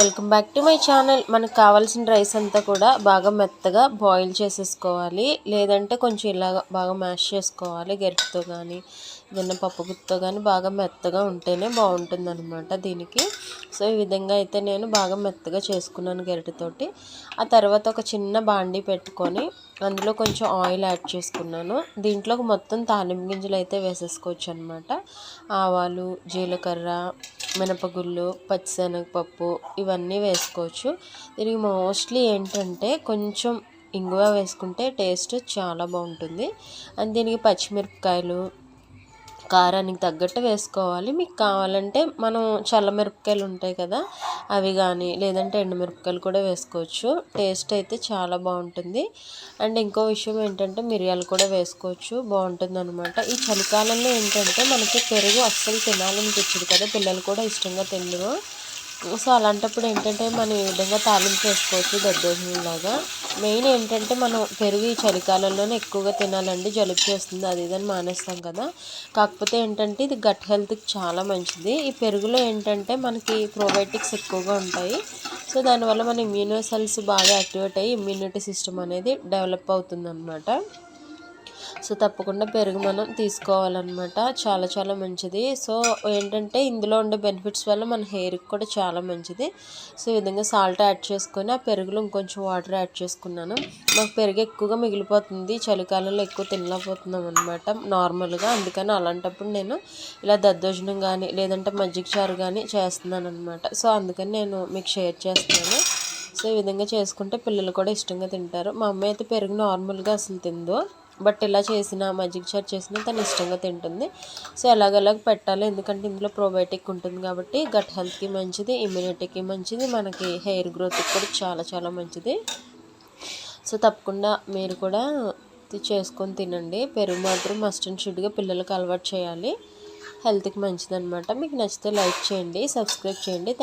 Welcome back to my channel. మనకు కావాల్సిన rice అంతా కూడా బాగా మెత్తగా బాయిల్ చేసేసుకోవాలి. లేదంటే కొంచెం ఇలా బాగా మ్యాష్ చేసుకోవాలి. గరిపితో కానీ ఏదైనా పప్పు గుత్తో కానీ బాగా మెత్తగా ఉంటేనే బాగుంటుంది అనమాట దీనికి. సో ఈ విధంగా అయితే నేను బాగా మెత్తగా చేసుకున్నాను గరిటెతోటి. ఆ తర్వాత ఒక చిన్న బాండీ పెట్టుకొని అందులో కొంచెం ఆయిల్ యాడ్ చేసుకున్నాను. దీంట్లో మొత్తం తాలింపు గింజలు అయితే వేసేసుకోవచ్చు అనమాట ఆవాలు జీలకర్ర మినపగుళ్ళు పచ్చిశనగపప్పు ఇవన్నీ వేసుకోవచ్చు. దీనికి మోస్ట్లీ ఏంటంటే కొంచెం ఇంగువ వేసుకుంటే టేస్ట్ చాలా బాగుంటుంది. అండ్ దీనికి పచ్చిమిరపకాయలు కారానికి తగ్గట్టు వేసుకోవాలి. మీకు కావాలంటే మనం చల్లమిరపకాయలు ఉంటాయి కదా అవి కానీ లేదంటే ఎండుమిరపకాయలు కూడా వేసుకోవచ్చు. టేస్ట్ అయితే చాలా బాగుంటుంది. అండ్ ఇంకో విషయం ఏంటంటే మిరియాలు కూడా వేసుకోవచ్చు. బాగుంటుంది అనమాట ఈ చలికాలంలో ఏంటంటే మనకి పెరుగు అస్సలు తినాలనిపించదు కదా. పిల్లలు కూడా ఇష్టంగా తినరు. సో అలాంటప్పుడు ఏంటంటే మనం ఈ విధంగా తాలింపు వేసుకోవచ్చు దద్దోజనంలాగా. మెయిన్ ఏంటంటే మనం పెరుగు ఈ చలికాలంలోనే ఎక్కువగా తినాలండి. జలుబు చేస్తుంది అది ఇదని మానేస్తాం కదా. కాకపోతే ఏంటంటే ఇది గట్ హెల్త్కి చాలా మంచిది. ఈ పెరుగులో ఏంటంటే మనకి ప్రోబయోటిక్స్ ఎక్కువగా ఉంటాయి. సో దానివల్ల మన ఇమ్యూనో సెల్స్ బాగా యాక్టివేట్ అయ్యి ఇమ్యూనిటీ సిస్టమ్ అనేది డెవలప్ అవుతుందన్నమాట. సో తప్పకుండా పెరుగు మనం తీసుకోవాలన్నమాట. చాలా చాలా మంచిది. సో ఏంటంటే ఇందులో ఉండే బెనిఫిట్స్ వల్ల మన హెయిర్కి కూడా చాలా మంచిది. సో ఈ విధంగా సాల్ట్ యాడ్ చేసుకొని ఆ పెరుగులో ఇంకొంచెం వాటర్ యాడ్ చేసుకున్నాను. మాకు పెరుగు ఎక్కువగా మిగిలిపోతుంది. చలికాలంలో ఎక్కువ తినలేకపోతున్నాం అనమాట నార్మల్గా. అందుకని అలాంటప్పుడు నేను ఇలా దద్దోజనం కానీ లేదంటే మజ్జిగ చారు కానీ చేస్తున్నాను అనమాట సో అందుకని నేను మీకు షేర్ చేస్తున్నాను. సో ఈ విధంగా చేసుకుంటే పిల్లలు కూడా ఇష్టంగా తింటారు. మా అమ్మ అయితే పెరుగు నార్మల్గా అసలు తిందో. బట్ ఇలా చేసినా మజ్జిగ చారు చేసినా తను ఇష్టంగా తింటుంది. సో ఎలాగలాగ పెట్టాలి. ఎందుకంటే ఇందులో ప్రోబయోటిక్ ఉంటుంది కాబట్టి గట్ హెల్త్కి మంచిది ఇమ్యూనిటీకి మంచిది మనకి హెయిర్ గ్రోత్కి కూడా చాలా చాలా మంచిది. సో తప్పకుండా మీరు కూడా చేసుకొని తినండి. పెరుగు మాత్రం మస్ట్ అండ్ షుడ్గా పిల్లలకు అలవాటు చేయాలి. హెల్త్కి మంచిది అనమాట మీకు నచ్చితే లైక్ చేయండి సబ్స్క్రైబ్ చేయండి. థ్యాంక్